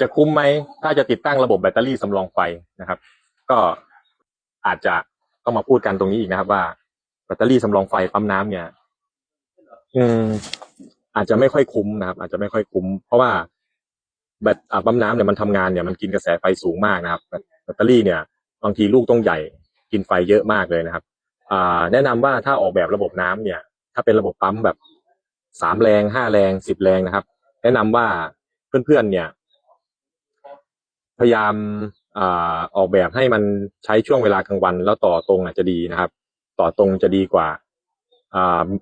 จะคุ้มไหม ถ้าจะติดตั้งระบบแบตเตอรี่สำรองไฟนะครับ ก็อาจจะต้องมาพูดกันตรงนี้อีกนะครับ ว่าแบตเตอรี่สำรองไฟปั๊มน้ำเนี่ย อืม อาจจะไม่ค่อยคุ้มนะครับ อาจจะไม่ค่อยคุ้ม เพราะว่าแบตปั๊มน้ำเนี่ยมันทำงานเนี่ยมันกินกระแสไฟสูงมากนะครับแบตเตอรี่เนี่ยบางทีลูกต้องใหญ่กินไฟเยอะมากเลยนะครับ อ่า แนะนำว่าถ้าออกแบบระบบน้ำเนี่ย ถ้าเป็นระบบปั๊มแบบสามแรงห้าแรงสิบแรงนะครับ แนะนำว่าเพื่อนๆเนี่ย พยายามอออกแบบให้มันใช้ช่วงเวลากลางวัน แล้วต่อตรงอาจจะดีนะครับ ต่อตรงจะดีกว่า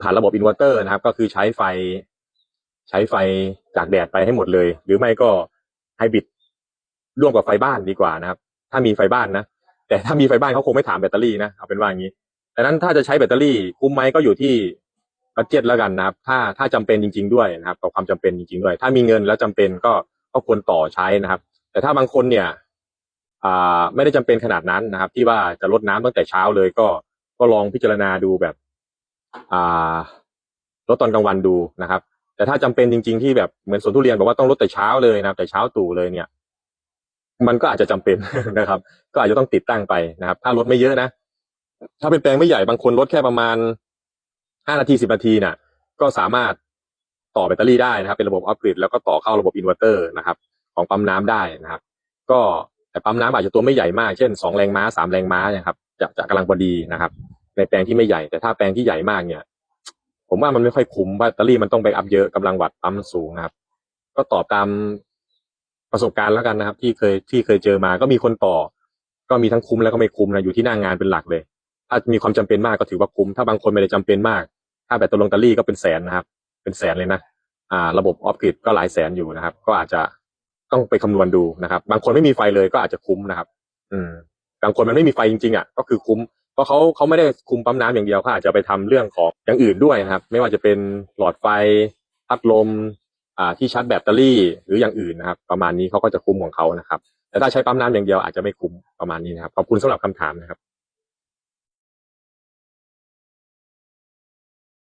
ผ่านระบบอินเวอร์เตอร์นะครับ ก็คือใช้ไฟ ใช้ไฟจากแดดไปให้หมดเลย หรือไม่ก็ไฮบริดร่วมกับไฟบ้านดีกว่านะครับ ถ้ามีไฟบ้านนะแต่ถ้ามีไฟบ้านเขาคงไม่ถามแบตเตอรี่นะเอาเป็นว่าอย่างนี้ดังนั้นถ้าจะใช้แบตเตอรี่คุ้มไหมก็อยู่ที่บัตเจ็ตแล้วกันนะครับ ถ้าถ้าจำเป็นจริง ๆด้วยนะครับกับความจำเป็นจริง ๆ ด้วย ถ้ามีเงินแล้วจำเป็นก็ก็ควรต่อใช้นะครับ แต่ถ้าบางคนเนี่ยอ่าไม่ได้จำเป็นขนาดนั้นนะครับ ที่ว่าจะลดน้ำตั้งแต่เช้าเลยก็ก็ลองพิจารณาดูแบบอ่าลดตอนกลางวันดูนะครับ แต่ถ้าจำเป็นจริง ๆ ที่แบบเหมือนสวนทุเรียนบอกว่าต้องลดแต่เช้าเลยนะครับ แต่เช้าตู่เลยเนี่ย มันก็อาจจะจำเป็นนะครับ ก็อาจจะต้องติดตั้งไปนะครับ ถ้าลดไม่เยอะนะถ้าเป็นแปลงไม่ใหญ่บางคนลดแค่ประมาณห้านาทีสิบนาทีน่ะ ก็สามารถต่อแบตเตอรี่ได้นะครับ เป็นระบบออฟกริดแล้วก็ต่อเข้าระบบอินเวอร์เตอร์นะครับ ของปั๊มน้ำได้นะครับ ก็แต่ปั๊มน้ำอาจจะตัวไม่ใหญ่มากเช่นสองแรงม้าสามแรงม้านะครับจะจะกำลังพอดีนะครับ ในแปลงที่ไม่ใหญ่แต่ถ้าแปลงที่ใหญ่มากเนี่ย ผมว่ามันไม่ค่อยคุ้มแบตเตอรี่มันต้องไปอัพเยอะกำลังวัตต์ปั๊มสูงนะครับ ก็ตอบตามประสบการณ์แล้วกันนะครับ ที่เคยที่เคยเจอมาก็มีคนต่อ ก็มีทั้งคุ้มแล้วก็ไม่คุ้มนะอยู่ที่หน้างานเป็นหลักเลย ถ้ามีความจำเป็นมากก็ถือว่าคุ้มถ้าบางคนไม่ได้จำเป็นมาก ถ้าแบตเตอร์ลงแบตเตอรี่ก็เป็นแสนนะครับ เป็นแสนเลยนะอ่า ระบบออฟกริดก็หลายแสนอยู่นะครับ ก็อาจจะ ต้องไปคำนวณดูนะครับ บางคนไม่มีไฟเลยก็อาจจะคุ้มนะครับ อืม บางคนมันไม่มีไฟจริงๆอะก็คือคุ้มเพราะเขาเขาไม่ได้คุมปั๊มน้ำอย่างเดียวเขาอาจจะไปทำเรื่องของอย่างอื่นด้วยนะครับ ไม่ว่าจะเป็นหลอดไฟพัดลม อ่าที่ชาร์จแบตเตอรี่หรืออย่างอื่นนะครับ ประมาณนี้เขาก็จะคุ้มของเขานะครับแต่ถ้าใช้ปั๊มน้ำอย่างเดียวอาจจะไม่คุ้มประมาณนี้นะครับขอบคุณสำหรับคำถามนะครับ